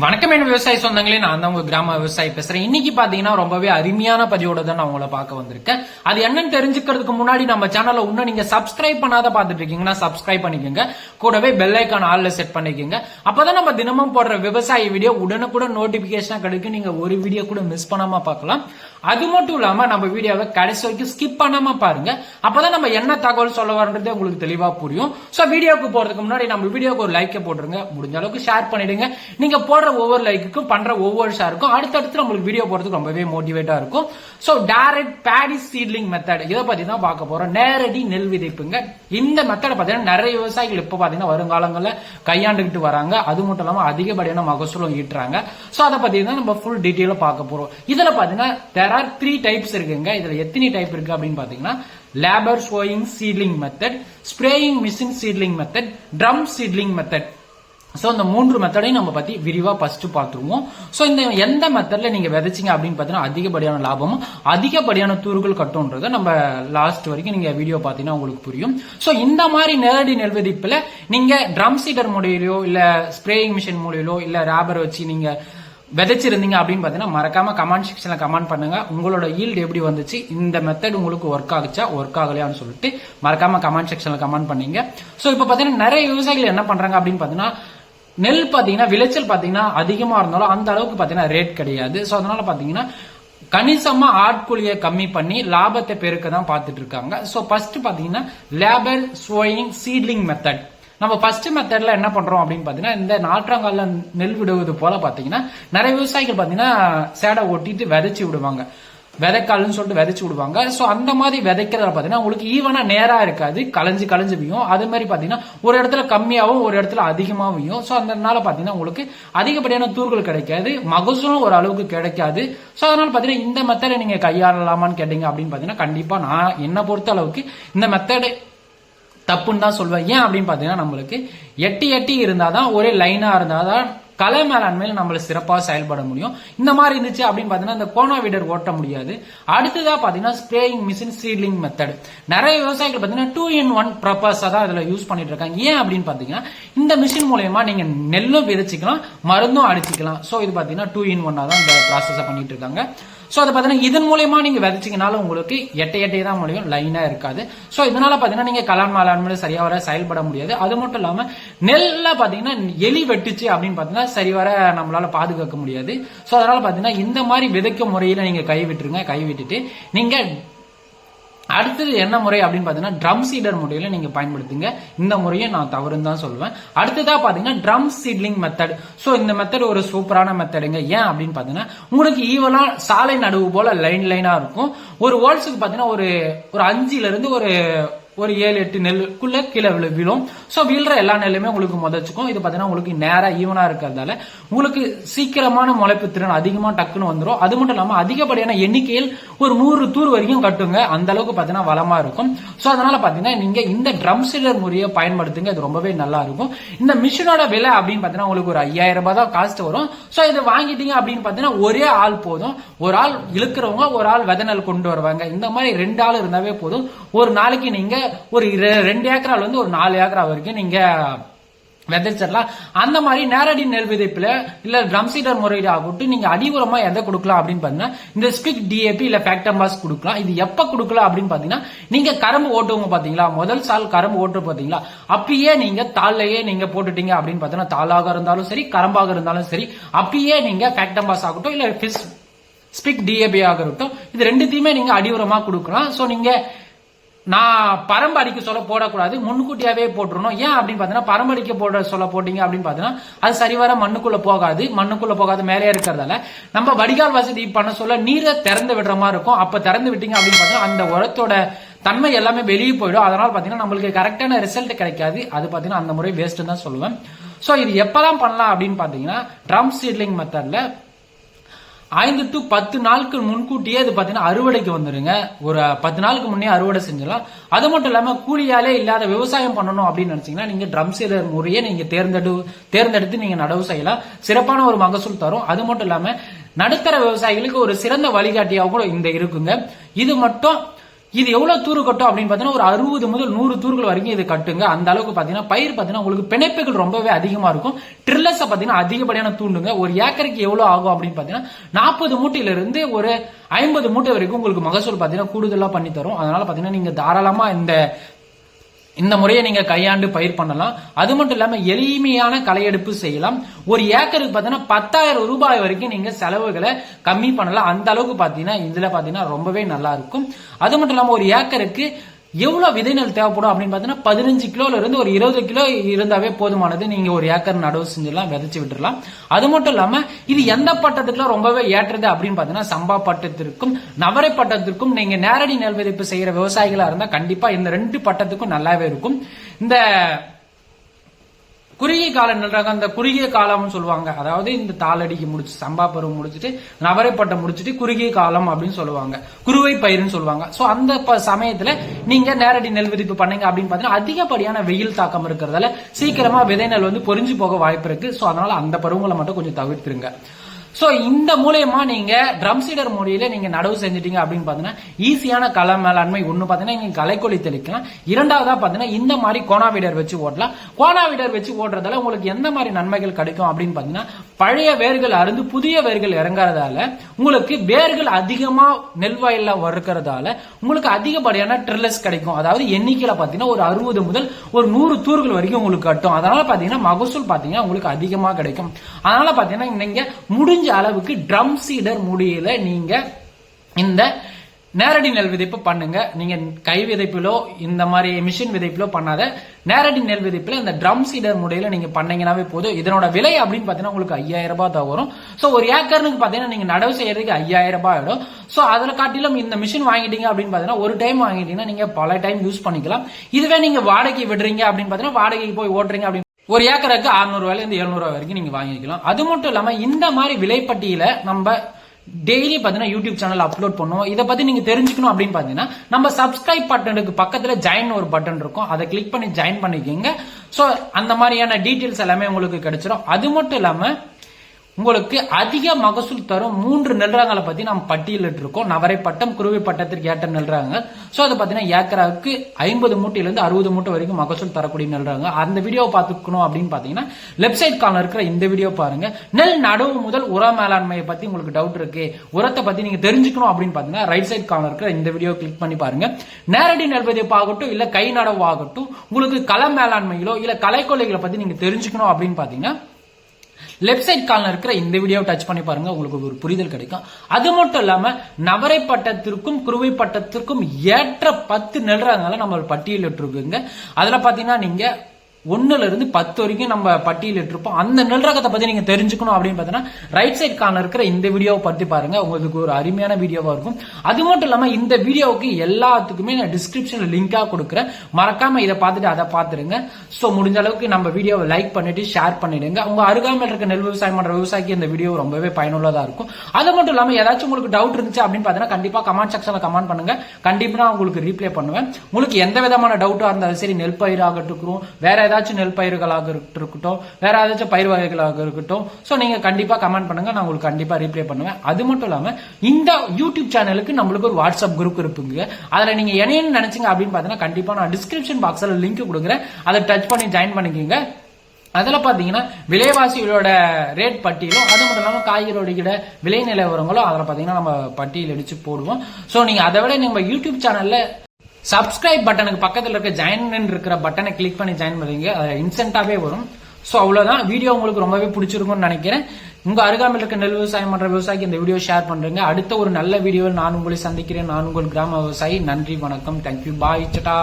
வணக்கம் என் விவசாய சொந்தங்களே. நான் தான் உங்க கிராம விவசாயி பேசுறேன். இன்னைக்கு பாத்தீங்கன்னா ரொம்பவே அருமையான பதிவோட தான் நான் உங்களை பார்க்க வந்திருக்கேன். அது என்னன்னு தெரிஞ்சுக்கிறதுக்கு முன்னாடி நம்ம சேனலை இன்னும் நீங்க சப்ஸ்கிரைப் பண்ணாத பார்த்துட்டு இருக்கீங்கன்னா சப்ஸ்கிரைப் பண்ணிக்கோங்க. கூடவே பெல் ஐக்கான் ஆல்ல செட் பண்ணிக்கோங்க. அப்பதான் நம்ம தினமும் போடுற விவசாய வீடியோ உடனுக்குடன் நோட்டிபிகேஷனா கிடைக்கும். நீங்க ஒரு வீடியோ கூட மிஸ் பண்ணாம பார்க்கலாம். அது மட்டும் இல்லாம நம்ம வீடியோவை கடைசி வரைக்கும் ஸ்கிப் பண்ணாம பாருங்க. அப்பதான் நம்ம என்ன தகவல் சொல்ல வரன்றது உங்களுக்கு தெளிவா புரியும். சோ வீடியோக்கு போறதுக்கு முன்னாடி நம்ம வீடியோக்கு ஒரு லைக்கை போட்டுருங்க. முடிஞ்ச அளவுக்கு ஷேர் பண்ணிடுங்க. நீங்க போடுற ஒவ்வொரு லைக்குக்கும் பண்ற ஒவ்வொரு ஷேருக்கும் அடுத்தடுத்து நம்மளுக்கு வீடியோ போடுறதுக்கு ரொம்பவே மோட்டிவேட்டா இருக்கும். So direct paddies seedling method இதை பத்தி தான் பார்க்க போறோம். நேரடி நெல் விதைப்புங்க. இந்த மெத்தடை பாத்தீங்கன்னா நிறைய விவசாயிகள் இப்ப பாத்தீங்கன்னா வருங்காலங்களில் கையாண்டுகிட்டு வராங்க. அது மட்டும் இல்லாம அதிகப்படியான மகசூலும் ஈட்டுறாங்க. சோ அதை பத்தி தான் நம்ம ஃபுல் டீட்டெயிலாக பார்க்க போறோம். இதுல பாத்தீங்கன்னா தேர் ஆர் த்ரீ டைப்ஸ் இருக்குங்க. இதுல எத்தனை டைப் இருக்கு அப்படின்னு பாத்தீங்கன்னா labour sowing seedling method spraying machine seedling method drum seedling method so இந்த மூன்று மெத்தடையும் நம்ம பற்றி விரிவாக ஃபஸ்ட்டு பார்த்துருவோம் ஸோ இந்த எந்த மெத்தடில் நீங்கள் விதைச்சீங்க அப்படின்னு பார்த்தீங்கன்னா அதிகப்படியான லாபமும் அதிகப்படியான தூர்கள் கட்டும்ன்றத நம்ம லாஸ்ட் வரைக்கும் நீங்கள் வீடியோ பார்த்தீங்கன்னா உங்களுக்கு புரியும். ஸோ இந்த மாதிரி நேரடி நெல் விதிப்பில் நீங்கள் ட்ரம் சீடர் மூலையிலோ இல்லை ஸ்ப்ரேயிங் மிஷின் மூலையிலோ இல்லை ரேபர் வச்சு நீங்கள் விதைச்சிருந்தீங்க அப்படின்னு பார்த்தீங்கன்னா மறக்காம கமெண்ட் செக்ஷனில் கமெண்ட் பண்ணுங்க. உங்களோட ஈல்டு எப்படி வந்துச்சு இந்த மெத்தட் உங்களுக்கு ஒர்க் ஆகுச்சா ஒர்க் ஆகலையான்னு சொல்லிட்டு மறக்காம கமெண்ட் செக்ஷனில் கமெண்ட் பண்ணீங்க. ஸோ இப்போ பார்த்தீங்கன்னா நிறைய விவசாயிகள் என்ன பண்ணுறாங்க அப்படின்னு பார்த்தீங்கன்னா நெல் பாத்தீங்கன்னா விளைச்சல் பாத்தீங்கன்னா அதிகமா இருந்தாலும் அந்த அளவுக்கு பாத்தீங்கன்னா ரேட் கிடையாது. சோ அதனால பாத்தீங்கன்னா கணிசமா ஆட்கூலியை கம்மி பண்ணி லாபத்தை பெருக்க தான் பார்த்துட்டு இருக்காங்க சோ ஃபர்ஸ்ட் பாத்தீங்கன்னா லேபர் ஸ்வோயிங் சீட்லிங் மெத்தட் நம்ம ஃபர்ஸ்ட் மெத்தட்ல என்ன பண்றோம் அப்படின்னு பாத்தீங்கன்னா இந்த நாற்றாங்கால நெல் விடுவது போல பாத்தீங்கன்னா நிறைய விவசாயிகள் பாத்தீங்கன்னா சேடை ஓட்டிட்டு விதைச்சு விடுவாங்க. விதைக்கால்னு சொல்லிட்டு விதைச்சு விடுவாங்க. ஸோ அந்த மாதிரி விதைக்கிறத பார்த்தீங்கன்னா உங்களுக்கு ஈவனா நேராக இருக்காது. களைஞ்சு களைஞ்சு வியும். அதே மாதிரி பார்த்தீங்கன்னா ஒரு இடத்துல கம்மியாகவும் ஒரு இடத்துல அதிகமாகவும் வியும். ஸோ அதனால பார்த்தீங்கன்னா உங்களுக்கு அதிகப்படியான தூர்கள் கிடைக்காது. மகசூலும் ஒரு அளவுக்கு கிடைக்காது. ஸோ அதனால பார்த்தீங்கன்னா இந்த மெத்தடை நீங்கள் கையாளலாமான்னு கேட்டீங்க அப்படின்னு பார்த்தீங்கன்னா கண்டிப்பாக நான் என்னை பொறுத்த அளவுக்கு இந்த மெத்தடு தப்புன்னு தான் சொல்வேன். ஏன் அப்படின்னு பார்த்தீங்கன்னா நம்மளுக்கு எட்டி எட்டி இருந்தால் தான் ஒரே லைனாக இருந்தால் தான் கலை மேலாண்மையில் நம்மள சிறப்பாக செயல்பட முடியும். இந்த மாதிரி இருந்துச்சு அப்படின்னு பார்த்தீங்கன்னா இந்த கோனா வீடர் ஓட்ட முடியாது. அடுத்ததா பாத்தீங்கன்னா ஸ்ப்ரேயிங் மிஷின் சீட்லிங் மெத்தட் நிறைய விவசாயிகள் பாத்தீங்கன்னா டூ இன் ஒன் பர்பஸாக தான் இதுல யூஸ் பண்ணிட்டு இருக்காங்க. ஏன் அப்படின்னு பாத்தீங்கன்னா இந்த மிஷின் மூலயமா நீங்க நெல்லும் விதைச்சிக்கலாம் மருந்தும் அடிச்சுக்கலாம். ஸோ இது பாத்தீங்கன்னா டூ இன் ஒன்னா தான் இந்த ப்ராசஸ் பண்ணிட்டு இருக்காங்க. ஸோ அதை பார்த்தீங்கன்னா இதன் மூலயமா நீங்கள் விதைச்சிங்கனாலும் உங்களுக்கு எட்டை எட்டை தான் முடியும் லைனாக இருக்காது. ஸோ இதனால பார்த்தீங்கன்னா நீங்கள் கலான் மேலாண்மையில சரியாக வர செயல்பட முடியாது. அது மட்டும் இல்லாமல் நெல்ல பார்த்தீங்கன்னா எலி வெட்டுச்சு அப்படின்னு பார்த்தீங்கன்னா சரி வர நம்மளால பாதுகாக்க முடியாது. ஸோ அதனால பார்த்தீங்கன்னா இந்த மாதிரி விதைக்கும் முறையில் நீங்கள் கை விட்டுருங்க. கை விட்டுட்டு நீங்கள் அடுத்தது என்ன முறை அப்படின்னு பார்த்தீங்கன்னா ட்ரம் சீடர் முறையில் நீங்கள் பயன்படுத்துங்க. இந்த முறையை நான் தவறுன்னு தான் சொல்லுவேன். அடுத்ததாக பார்த்தீங்கன்னா ட்ரம் சீட்லிங் மெத்தட் ஸோ இந்த மெத்தட் ஒரு சூப்பரான மெத்தடுங்க ஏன் அப்படின்னு பார்த்தீங்கன்னா உங்களுக்கு ஈவனா சாலை நடுவு போல் லைன் லைனாக இருக்கும். ஒரு வேர்ல்ட்ஸுக்கு பார்த்தீங்கன்னா ஒரு ஒரு அஞ்சுலேருந்து ஒரு ஒரு ஏழு எட்டு நெல்லுக்குள்ள கீழே விழு விழும். ஸோ விழுற எல்லா நெல்லுமே உங்களுக்கு முதச்சுக்கும். இது பார்த்தீங்கன்னா உங்களுக்கு நேராக ஈவனா இருக்கிறதால உங்களுக்கு சீக்கிரமான முளைப்பு திறன் அதிகமா டக்குன்னு வந்துடும் அது மட்டும் இல்லாம அதிகப்படியான எண்ணிக்கையில் ஒரு நூறு தூர் வரைக்கும் கட்டுங்க. அந்த அளவுக்கு பார்த்தீங்கன்னா வளமா இருக்கும். ஸோ அதனால பார்த்தீங்கன்னா நீங்க இந்த ட்ரம் சீடர் முறையை பயன்படுத்துங்க. இது ரொம்பவே நல்லா இருக்கும். இந்த மிஷினோட விலை அப்படின்னு பார்த்தீங்கன்னா உங்களுக்கு ஒரு ஐயாயிரம் ரூபாய் தான் காஸ்ட் வரும். ஸோ இதை வாங்கிட்டீங்க அப்படின்னு பார்த்தீங்கன்னா ஒரே ஆள் போதும். ஒரு ஆள் இழுக்கிறவங்க ஒரு ஆள் விதை நெல் கொண்டு வருவாங்க. இந்த மாதிரி ரெண்டு ஆள் இருந்தாவே போதும். ஒரு நாளைக்கு நீங்க ஒரு ரெ- ரெண்டு ஏக்கரால இருந்து ஒரு நாலு ஏக்கரா வரைக்கும் நீங்க விதைச்சிடலாம் அந்த மாதிரி நேரடி நெல் விதைப்புல இல்ல ட்ரம் சீடர் முறையில ஆகட்டும் நீங்க அடி உரமா எதை கொடுக்கலாம் அப்படின்னு பாத்தீங்கன்னா இந்த ஸ்பிக் டிஏபி இல்ல ஃபேக்டம்பாஸ் கொடுக்கலாம். இது எப்ப கொடுக்கலாம் அப்படின்னு பாத்தீங்கன்னா நீங்க கரும்பு ஓட்டுவங்க பாத்தீங்களா? முதல் சால் கரும்பு ஓட்டு பாத்தீங்களா? அப்பயே நீங்க தாள்லயே நீங்க போட்டுட்டீங்க அப்படின்னு பாத்தீங்கன்னா தாளாக இருந்தாலும் சரி கரம்பாக இருந்தாலும் சரி அப்பயே நீங்க ஃபேக்டம்பாஸ் ஆகட்டும் இல்ல ஃபிஸ் ஸ்பிக் டிஏபி ஆகட்டும் இது ரெண்டுத்தையுமே நீங்க அடி உரமா கொடுக்கலாம். சோ நீங்க நான் பரம்பு அடிக்க சொல்ல போடக்கூடாது முன்கூட்டியாவே போட்டுருணும் ஏன் அப்படின்னு பாத்தீங்கன்னா பரம்பு அடிக்க போட சொல்ல போட்டீங்க அப்படின்னு பாத்தீங்கன்னா அது சரிவர மண்ணுக்குள்ள போகாது மண்ணுக்குள்ள போகாது மேலே இருக்கிறதால. நம்ம வடிகால் வசதி பண்ண சொல்ல நீரை திறந்து விடுற மாதிரி இருக்கும். அப்ப திறந்து விட்டீங்க அப்படின்னு பாத்தீங்கன்னா அந்த உரத்தோட தன்மை எல்லாமே வெளியே போயிடும். அதனால பாத்தீங்கன்னா நம்மளுக்கு கரெக்டான ரிசல்ட் கிடைக்காது. அது பாத்தீங்கன்னா அந்த முறை வேஸ்ட் தான் சொல்லுவேன். சோ இது எப்பதான் பண்ணலாம் அப்படின்னு பாத்தீங்கன்னா ட்ரம் சீட்லிங் மெத்தட்ல ஐந்து டு பத்து நாளுக்கு முன்கூட்டியே அது பார்த்தீங்கன்னா அறுவடைக்கு வந்துருங்க. ஒரு பத்து நாளுக்கு முன்னே அறுவடை செஞ்சிடலாம். அது மட்டும் இல்லாமல் கூலியாலே இல்லாத விவசாயம் பண்ணணும் அப்படின்னு நினைச்சீங்கன்னா நீங்க ட்ரம் சீலர் முறையே நீங்க தேர்ந்தெடு தேர்ந்தெடுத்து நீங்க நடவு செய்யலாம். சிறப்பான ஒரு மகசூல் தரும். அது மட்டும் இல்லாமல் நடுத்தர விவசாயிகளுக்கு ஒரு சிறந்த வழிகாட்டியாக கூட இந்த இருக்குங்க. இது மட்டும் இது எவ்வளவு தூர் கட்டும் அப்படின்னு பாத்தீங்கன்னா ஒரு அறுபது முதல் நூறு தூர்கள் வரைக்கும் இது கட்டுங்க. அந்த அளவுக்கு பாத்தீங்கன்னா பயிர் பாத்தீங்கன்னா உங்களுக்கு பிணைப்புகள் ரொம்பவே அதிகமா இருக்கும். ட்ரில்லர்ஸை பாத்தீங்கன்னா அதிகப்படியான தூண்டுங்க. ஒரு ஏக்கருக்கு எவ்வளவு ஆகும் அப்படின்னு பாத்தீங்கன்னா நாற்பது மூட்டையில இருந்து ஒரு ஐம்பது மூட்டை வரைக்கும் உங்களுக்கு மகசூல் பாத்தீங்கன்னா கூடுதலா பண்ணி தரும். அதனால பாத்தீங்கன்னா நீங்க தாராளமா இந்த இந்த முறையை நீங்க கையாண்டு பயிர் பண்ணலாம். அது மட்டும் இல்லாம எளிமையான களையெடுப்பு செய்யலாம். ஒரு ஏக்கருக்கு பாத்தீங்கன்னா பத்தாயிரம் ரூபாய் வரைக்கும் நீங்க செலவுகளை கம்மி பண்ணலாம். அந்த அளவுக்கு பாத்தீங்கன்னா இதுல பாத்தீங்கன்னா ரொம்பவே நல்லா இருக்கும். அது மட்டும் இல்லாம ஒரு ஏக்கருக்கு எவ்வளவு விதை நெல் தேவைப்படும் அப்படின்னு பாத்தீங்கன்னா பதினஞ்சு கிலோல இருந்து ஒரு இருபது கிலோ இருந்தாவே போதுமானது. நீங்க ஒரு ஏக்கர் நடவு செஞ்சிடலாம் விதைச்சு விட்டுரலாம் அது மட்டும் இல்லாம இது எந்த பட்டத்துக்குலாம் ரொம்பவே ஏற்றது அப்படின்னு பாத்தீங்கன்னா சம்பா பட்டத்திற்கும் நவரை பட்டத்திற்கும் நீங்க நேரடி நெல் விதைப்பு செய்யற விவசாயிகளா இருந்தா கண்டிப்பா இந்த ரெண்டு பட்டத்துக்கும் நல்லாவே இருக்கும். இந்த குறுகிய கால நன்றாக அந்த குறுகிய காலம்னு சொல்லுவாங்க. அதாவது இந்த தாளடிக்கு முடிச்சு சம்பா பருவம் முடிச்சுட்டு நவரைப்பட்டம் முடிச்சுட்டு குறுகிய காலம் அப்படின்னு சொல்லுவாங்க. குறுவை பயிர்னு சொல்லுவாங்க. சோ அந்த ப- சமயத்துல நீங்க நேரடி நெல் விதிப்பு பண்ணீங்க அப்படின்னு பாத்தீங்கன்னா அதிகப்படியான வெயில் தாக்கம் இருக்கிறதால சீக்கிரமா விதை நெல் வந்து பொறிஞ்சு போக வாய்ப்பு இருக்கு. சோ அதனால அந்த பருவங்களை மட்டும் கொஞ்சம் தவிர்த்துருங்க. சோ இந்த மூலயமா நீங்க ட்ரம் சீடர் மொழியில நீங்க நடவு செஞ்சிட்டீங்க அப்படின்னு பாத்தீங்கன்னா ஈஸியான கலை மேலாண்மை ஒண்ணு பாத்தீங்கன்னா நீங்க கலைக்கொலி தெளிக்கலாம். இரண்டாவதா பாத்தீங்கன்னா இந்த மாதிரி கோனாவிடர் வச்சு ஓட்டலாம். கோனாவிடர் வச்சு ஓட்டுறதால உங்களுக்கு எந்த மாதிரி நன்மைகள் கிடைக்கும் அப்படின்னு பாத்தீங்கன்னா பழைய வேர்கள் அருந்து புதிய வேர்கள் இறங்குறதால உங்களுக்கு வேர்கள் அதிகமா நெல் வயல்ல வறுக்கிறதால உங்களுக்கு அதிகப்படியான ட்ரில்லஸ் கிடைக்கும். அதாவது எண்ணிக்கையில பாத்தீங்கன்னா ஒரு அறுபது முதல் ஒரு நூறு தூர்கள் வரைக்கும் உங்களுக்கு கட்டும். அதனால பாத்தீங்கன்னா மகசூல் பாத்தீங்கன்னா உங்களுக்கு அதிகமா கிடைக்கும். அதனால பாத்தீங்கன்னா நீங்க முடிஞ்ச அளவுக்கு ட்ரம் சீடர் முடியல நீங்க இந்த நேரடி நெல் விதைப்பு பண்ணுங்க. நீங்க கை விதைப்பிலோ இந்த மாதிரி மிஷின் விதைப்பிலோ பண்ணாத. நேரடி நெல் விதைப்புல இந்த ட்ரம் சீடர் முறையில நீங்க பண்ணீங்கன்னாவே போதும். இதனோட விலை அப்படின்னு பாத்தீங்கன்னா உங்களுக்கு ஐயாயிரம் ரூபாய் தான் வரும். சோ ஒரு ஏக்கர்னுக்கு பாத்தீங்கன்னா நீங்க நடவு செய்யறதுக்கு ஐயாயிரம் ரூபாய் ஆயிடும். சோ அதுல காட்டிலும் இந்த மிஷின் வாங்கிட்டீங்க அப்படின்னு பாத்தீங்கன்னா ஒரு டைம் வாங்கிட்டீங்கன்னா நீங்க பல டைம் யூஸ் பண்ணிக்கலாம். இதுவே நீங்க வாடகை விடுறீங்க அப்படின்னு பாத்தீங்கன்னா வாடகைக்கு போய் ஓட்டுறீங்க அப்படின்னு ஒரு ஏக்கருக்கு 600 இருந்து 700 வரைக்கும் நீங்க வாங்கிக்கலாம். அது மட்டும் இல்லாம இந்த மாதிரி விலைப்பட்டியல நம்ம டெய்லி பாத்தீங்கன்னா யூடியூப் சேனல் அப்லோட் பண்ணுவோம். இதை பத்தி நீங்க தெரிஞ்சுக்கணும் அப்படின்னு பாத்தீங்கன்னா நம்ம சப்ஸ்கிரைப் பட்டனுக்கு பக்கத்துல ஜாயின் ஒரு பட்டன் இருக்கும். அதை கிளிக் பண்ணி ஜாயின் பண்ணிக்கோங்க. சோ அந்த மாதிரியான டீட்டெயில்ஸ் எல்லாமே உங்களுக்கு கிடைச்சிடும் அது மட்டும் இல்லாம உங்களுக்கு அதிக மகசூல் தரும் மூன்று நெல்றாங்களை பத்தி நாம் பட்டியலிட்டு இருக்கோம் நவரை பட்டம் குருவி பட்டத்திற்கு ஏற்ற நெல்றாங்க. சோ அது பாத்தீங்கன்னா ஏக்கராவுக்கு ஐம்பது மூட்டையிலிருந்து அறுபது மூட்டை வரைக்கும் மகசூல் தரக்கூடிய நெல்றாங்க. அந்த வீடியோ பாத்துக்கணும் அப்படின்னு பாத்தீங்கன்னா லெஃப்ட் சைட் கார்னர் இருக்கிற இந்த வீடியோ பாருங்க. நெல் நடவு முதல் உர மேலாண்மையை பத்தி உங்களுக்கு டவுட் இருக்கு. உரத்தை பத்தி நீங்க தெரிஞ்சுக்கணும் அப்படின்னு பாத்தீங்கன்னா ரைட் சைட் கார்னர் இருக்கிற இந்த வீடியோ கிளிக் பண்ணி பாருங்க. நேரடி நெல் விதைப்பு ஆகட்டும் இல்ல கை நடவு ஆகட்டும் உங்களுக்கு கள மேலாண்மையிலோ இல்ல கலைக்கொலைகளை பத்தி நீங்க தெரிஞ்சுக்கணும் அப்படின்னு பாத்தீங்கன்னா லெஃப்ட் சைட் காலில் இருக்கிற இந்த வீடியோவை டச் பண்ணி பாருங்க உங்களுக்கு ஒரு புரிதல் கிடைக்கும். அது மட்டும் இல்லாம நவரை பட்டத்திற்கும் குருவை பட்டத்திற்கும் ஏற்ற பத்து நெல்றதுனால நம்ம பட்டியலிட்டு இருக்குங்க அதுல பாத்தீங்கன்னா நீங்க ஒன்னுல இருந்து பத்து வரைக்கும் நம்ம பட்டியலிட்டு இருப்போம் அந்த நெல்ரகத்தை பத்தி நீங்க தெரிஞ்சுக்கணும் அப்படின்னு பாத்தீங்கன்னா ரைட் சைட் கார்னர் இருக்கிற இந்த வீடியோவை பத்தி பாருங்க. உங்களுக்கு ஒரு அருமையான வீடியோவா இருக்கும். அது மட்டும் இல்லாம இந்த வீடியோவுக்கு எல்லாத்துக்குமே நான் டிஸ்கிரிப்ஷன்ல லிங்கா கொடுக்குறேன். மறக்காம இதை பார்த்துட்டு அதை பார்த்துருங்க. சோ முடிஞ்ச அளவுக்கு நம்ம வீடியோவை லைக் பண்ணிட்டு ஷேர் பண்ணிடுங்க. உங்க அருகாமையில் இருக்க நெல் விவசாயம் பண்ற விவசாயிக்கு இந்த வீடியோ ரொம்பவே பயனுள்ளதா இருக்கும். அது மட்டும் இல்லாம ஏதாச்சும் உங்களுக்கு டவுட் இருந்துச்சு அப்படின்னு பாத்தீங்கன்னா கண்டிப்பா கமெண்ட் செக்ஷன்ல கமெண்ட் பண்ணுங்க. கண்டிப்பா நான் உங்களுக்கு ரீப்ளை பண்ணுவேன். உங்களுக்கு எந்த விதமான டவுட்டா இருந்தாலும் சரி நெல் பயிராகட்டும் வேற ஏதாச்சும் நெல் பயிர்களாக இருக்கட்டும் வேற ஏதாச்சும் பயிர் வகைகளாக இருக்கட்டும். ஸோ நீங்க கண்டிப்பா கமெண்ட் பண்ணுங்க. நான் உங்களுக்கு கண்டிப்பா ரீப்ளை பண்ணுவேன். அது மட்டும் இல்லாம இந்த யூடியூப் சேனலுக்கு நம்மளுக்கு ஒரு வாட்ஸ்அப் குரூப் இருக்குங்க. அதுல நீங்க என்னன்னு நினைச்சீங்க அப்படின்னு பாத்தீங்கன்னா கண்டிப்பா நான் டிஸ்கிரிப்ஷன் பாக்ஸ்ல லிங்க் கொடுக்குறேன். அதை டச் பண்ணி ஜாயின் பண்ணிக்கோங்க. அதில் பார்த்தீங்கன்னா விலைவாசிகளோட ரேட் பட்டியலும் அது மட்டும் இல்லாமல் காய்கறியோட விலை நிலவரங்களும் அதில் பார்த்தீங்கன்னா நம்ம பட்டியல் அடித்து போடுவோம். ஸோ நீங்கள் அதை விட நம்ம யூடியூப் சேனலில் சப்ஸ்கிரைப் பட்டனுக்கு பக்கத்தில் இருக்க ஜாயின் இருக்கிற பட்டனை கிளிக் பண்ணி ஜாயின் பண்ணுவீங்க. அது இன்ஸ்டன்ட்டாகவே வரும். ஸோ அவ்வளோதான் வீடியோ உங்களுக்கு ரொம்பவே பிடிச்சிருக்கும்னு நினைக்கிறேன். உங்கள் அருகாமையில் இருக்க நெல் விவசாயம் பண்ணுற விவசாயிக்கு இந்த வீடியோ ஷேர் பண்ணுறேங்க அடுத்த ஒரு நல்ல வீடியோவில் நான் உங்களை சந்திக்கிறேன். நான் உங்கள் கிராம விவசாயி. நன்றி வணக்கம். Thank you bye சட்டா